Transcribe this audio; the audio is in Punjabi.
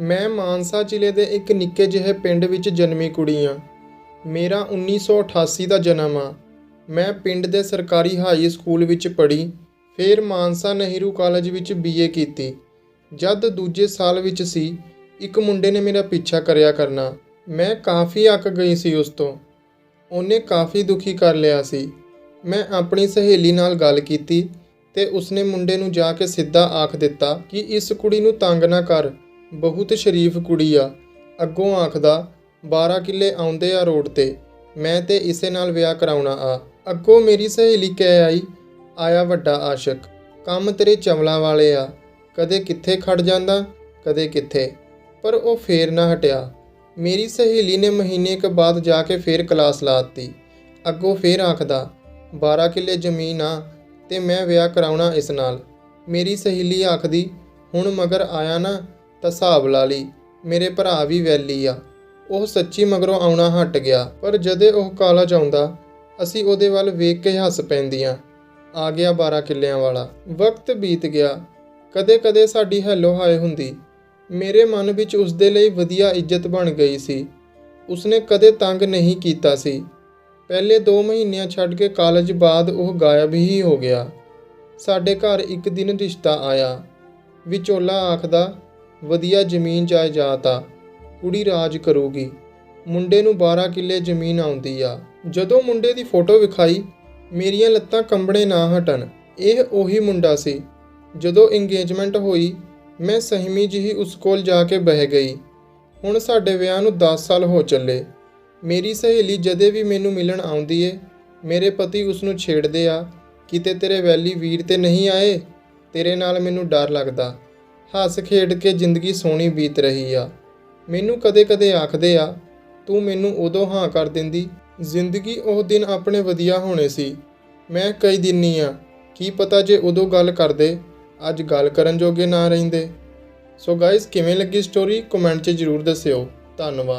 ਮੈਂ ਮਾਨਸਾ ਜ਼ਿਲ੍ਹੇ ਦੇ ਇੱਕ ਨਿੱਕੇ ਜਿਹੇ ਪਿੰਡ ਵਿੱਚ ਜਨਮੀ ਕੁੜੀ ਹਾਂ ਮੇਰਾ 1988 ਦਾ ਜਨਮ ਆ। ਮੈਂ ਪਿੰਡ ਦੇ ਸਰਕਾਰੀ ਹਾਈ ਸਕੂਲ ਵਿੱਚ ਪੜ੍ਹੀ, ਫਿਰ ਮਾਨਸਾ ਨਹਿਰੂ ਕਾਲਜ ਵਿੱਚ ਬੀਏ ਕੀਤੀ। ਜਦ ਦੂਜੇ ਸਾਲ ਵਿੱਚ ਸੀ, ਇੱਕ ਮੁੰਡੇ ਨੇ ਮੇਰਾ ਪਿੱਛਾ ਕਰਿਆ ਕਰਨਾ। ਮੈਂ ਕਾਫੀ ਅੱਕ ਗਈ ਸੀ ਉਸ ਤੋਂ। ਉਹਨੇ ਕਾਫੀ ਦੁਖੀ ਕਰ ਲਿਆ ਸੀ। ਮੈਂ ਆਪਣੀ ਸਹੇਲੀ ਨਾਲ ਗੱਲ ਕੀਤੀ ਤੇ ਉਸਨੇ ਮੁੰਡੇ ਨੂੰ ਜਾ ਕੇ ਸਿੱਧਾ ਆਖ ਦਿੱਤਾ ਕਿ ਇਸ ਕੁੜੀ ਨੂੰ ਤੰਗ ਨਾ ਕਰ। ਬਹੁਤ ਸ਼ਰੀਫ ਕੁੜੀ ਆ। ਅੱਗੋਂ ਆਖਦਾ 12 ਕਿੱਲੇ ਆਉਂਦੇ ਆ ਰੋਡ ਤੇ, ਮੈਂ ਤੇ ਇਸੇ ਨਾਲ ਵਿਆਹ ਕਰਾਉਣਾ ਆ। ਅੱਗੋਂ ਮੇਰੀ ਸਹੇਲੀ ਕਹਿ ਆਈ, ਆਇਆ ਵੱਡਾ ਆਸ਼ਕ, ਕੰਮ ਤੇਰੇ ਚਮਲਾਂ ਵਾਲੇ ਆ। ਕਦੇ ਕਿੱਥੇ ਖੜ ਜਾਂਦਾ, ਕਦੇ ਕਿੱਥੇ। ਪਰ ਉਹ ਫੇਰ ਨਾ ਹਟਿਆ। ਮੇਰੀ ਸਹੇਲੀ ਨੇ ਮਹੀਨੇ ਕੁ ਬਾਅਦ ਜਾ ਕੇ ਫੇਰ ਕਲਾਸ ਲਾਤੀ ਅੱਗੋਂ ਫੇਰ ਆਖਦਾ 12 ਕਿੱਲੇ ਜ਼ਮੀਨ ਆ ਤੇ ਮੈਂ ਵਿਆਹ ਕਰਾਉਣਾ ਇਸ ਨਾਲ। ਮੇਰੀ ਸਹੇਲੀ ਆਖਦੀ, ਹੁਣ ਮਗਰ ਆਇਆ ਨਾ ਤਾਂ ਹਿਸਾਬ ਲਾ ਲਈ, ਮੇਰੇ ਭਰਾ ਵੀ ਵੈਲੀ ਆ। ਉਹ ਸੱਚੀ ਮਗਰੋਂ ਆਉਣਾ ਹਟ ਗਿਆ, ਪਰ ਜਦੇ ਉਹ ਕਾਲਜ ਆਉਂਦਾ, ਅਸੀਂ ਉਹਦੇ ਵੱਲ ਵੇਖ ਕੇ ਹੱਸ ਪੈਂਦੀਆਂ। ਆ ਗਿਆ 12 ਕਿੱਲਿਆਂ ਵਾਲਾ। ਵਕਤ ਬੀਤ ਗਿਆ। ਕਦੇ-ਕਦੇ ਸਾਡੀ ਹੈਲੋ ਹਾਏ ਹੁੰਦੀ। ਮੇਰੇ ਮਨ ਵਿੱਚ ਉਸ ਦੇ ਲਈ ਵਧੀਆ ਇੱਜ਼ਤ ਬਣ ਗਈ ਸੀ। ਉਸਨੇ ਕਦੇ ਤੰਗ ਨਹੀਂ ਕੀਤਾ ਸੀ। ਪਹਿਲੇ 2 ਮਹੀਨਿਆਂ ਛੱਡ ਕੇ ਕਾਲਜ ਬਾਅਦ ਉਹ ਗਾਇਬ ਹੀ ਹੋ ਗਿਆ। ਸਾਡੇ ਘਰ ਇੱਕ ਦਿਨ ਰਿਸ਼ਤਾ ਆਇਆ। ਵਿਚੋਲਾ ਆਖਦਾ ਵਧੀਆ ਜ਼ਮੀਨ ਜਾਇਦਾਦ ਆ, ਕੁੜੀ ਰਾਜ ਕਰੂਗੀ। ਮੁੰਡੇ ਨੂੰ 12 ਕਿੱਲੇ ਜ਼ਮੀਨ ਆਉਂਦੀ ਆ। ਜਦੋਂ ਮੁੰਡੇ ਦੀ ਫੋਟੋ ਵਿਖਾਈ, ਮੇਰੀਆਂ ਲੱਤਾਂ ਕੰਬਣੇ ਨਾ ਹਟਣ। ਇਹ ਉਹੀ ਮੁੰਡਾ ਸੀ। ਜਦੋਂ ਇੰਗੇਜਮੈਂਟ ਹੋਈ, ਮੈਂ ਸਹਿਮੀ ਜਿਹੀ ਉਸ ਕੋਲ ਜਾ ਕੇ ਬਹਿ ਗਈ। ਹੁਣ ਸਾਡੇ ਵਿਆਹ ਨੂੰ 10 ਸਾਲ ਹੋ ਚੱਲੇ। ਮੇਰੀ ਸਹੇਲੀ ਜਦੇ ਵੀ ਮੈਨੂੰ ਮਿਲਣ ਆਉਂਦੀ ਏ, ਮੇਰੇ ਪਤੀ ਉਸ ਨੂੰ ਛੇੜਦੇ ਆ, ਕਿਤੇ ਤੇਰੇ ਵੈਲੀ ਵੀਰ ਤੇ ਨਹੀਂ ਆਏ? ਤੇਰੇ ਨਾਲ ਮੈਨੂੰ ਡਰ ਲੱਗਦਾ। ਹੱਸ ਖੇਡ ਕੇ ਜ਼ਿੰਦਗੀ ਸੋਹਣੀ ਬੀਤ ਰਹੀ ਆ। ਮੈਨੂੰ ਕਦੇ-ਕਦੇ ਆਖਦੇ ਆ, ਤੂੰ ਮੈਨੂੰ ਉਦੋਂ ਹਾਂ ਕਰ ਦਿੰਦੀ, ਜ਼ਿੰਦਗੀ ਉਹ ਦਿਨ ਆਪਣੇ ਵਧੀਆ ਹੋਣੇ ਸੀ। ਮੈਂ ਕਈ ਦਿਨੀ ਆ, ਕੀ ਪਤਾ ਜੇ ਉਦੋਂ ਗੱਲ ਕਰਦੇ, ਅੱਜ ਗੱਲ ਕਰਨ ਜੋਗੇ ਨਾ ਰਹਿੰਦੇ। ਸੋ ਗਾਇਸ ਕਿਵੇਂ ਲੱਗੀ ਸਟੋਰੀ ਕਮੈਂਟ 'ਚ ਜਰੂਰ ਦੱਸਿਓ। ਧੰਨਵਾਦ।